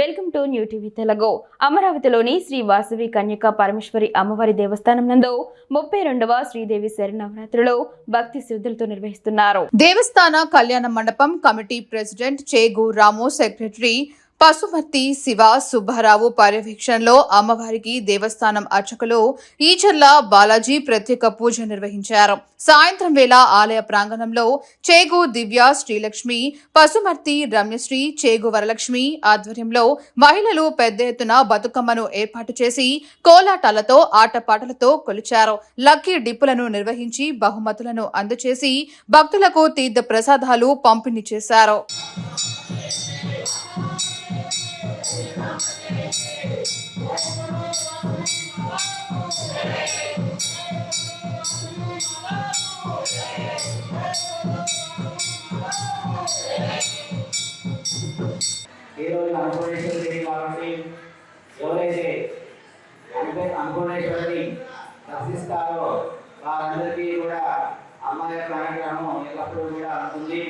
Welcome to new TV Telugu. అమరావతిలోని శ్రీ వాసవి కన్యక పరమేశ్వరి అమ్మవారి దేవస్థానం నందు ముప్పై రెండవ శ్రీదేవి శరణవరాత్రులు భక్తి శ్రద్ధలతో నిర్వహిస్తున్నారు. దేవస్థాన కళ్యాణ మండపం committee president Chegu Ramu secretary Pasumarthi Siva Subbarao పర్యవేక్షణలో అమ్మవారికి దేవస్థానం అర్చకులు ఈచర్ల బాలాజీ ప్రత్యేక పూజ నిర్వహించారు. సాయంత్రం వేళ ఆలయ ప్రాంగణంలో చేగు దివ్య శ్రీలక్ష్మి పశుమర్తి రమ్యశ్రీ చేగు వరలక్ష్మి ఆధ్వర్యంలో మహిళలు పెద్ద ఎత్తున బతుకమ్మను ఏర్పాటు చేసి కోలాటాలతో ఆటపాటలతో కొలిచారు. లక్కీ డిప్పులను నిర్వహించి బహుమతులను అందజేసి భక్తులకు తీర్థ ప్రసాదాలు పంపిణీ చేశారు. ఈరోజు అనుకోనేశ్వరి దేవి కాబట్టి ఎవరైతే అనుకో అనుకోనేశ్వరిని దర్శిస్తారో వారందరికీ కూడా అమ్మాయి యొక్క అనుగ్రహం ఎల్లప్పుడూ కూడా ఉంటుంది.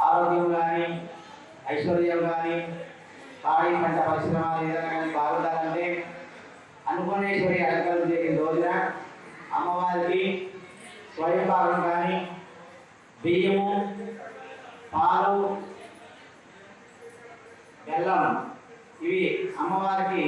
ఆరోగ్యం కానీ ఐశ్వర్యం కానీ పాడి పంట పరిశ్రమ ఏదైనా కానీ బాగుండాలంటే అనుకునేశ్వరి అడగలు చేసిన రోజున అమ్మవారికి స్వయం స్వయంపాకం కానీ బియ్యము పాలు బెల్లం ఇవి అమ్మవారికి